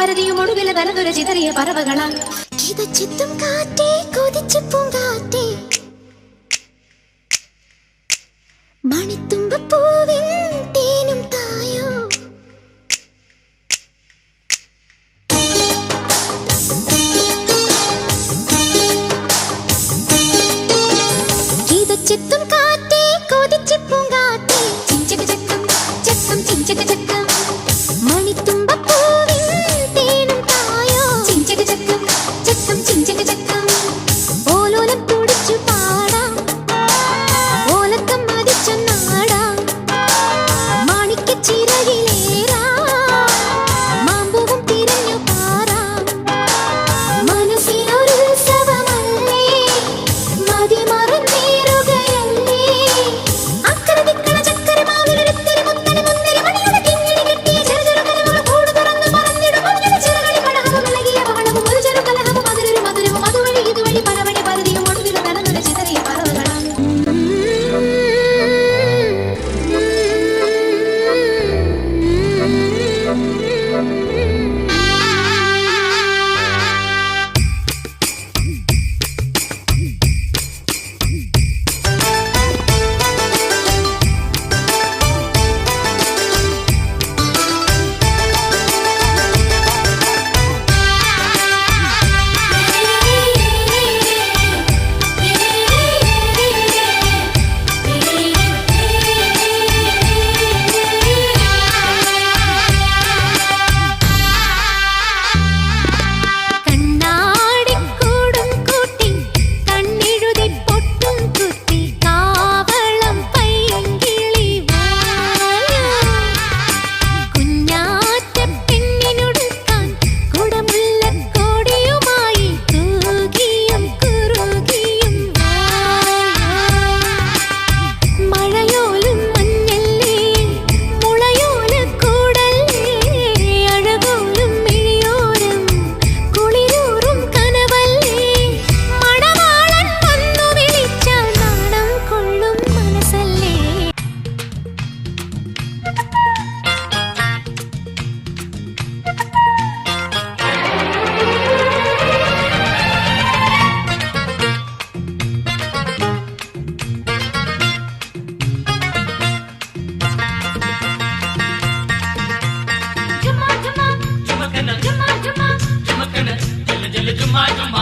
പരതിയും ഒടുവിലെ തനതുര ചിതറിയ പറവകളാൽ ചിതച്ചിത്തും കാറ്റേ കൊതിച്ചു പൂങ്കാറ്റേ. മണിത്തുമ്പൂവിൻ തേനും തായോ. ചിത്തും my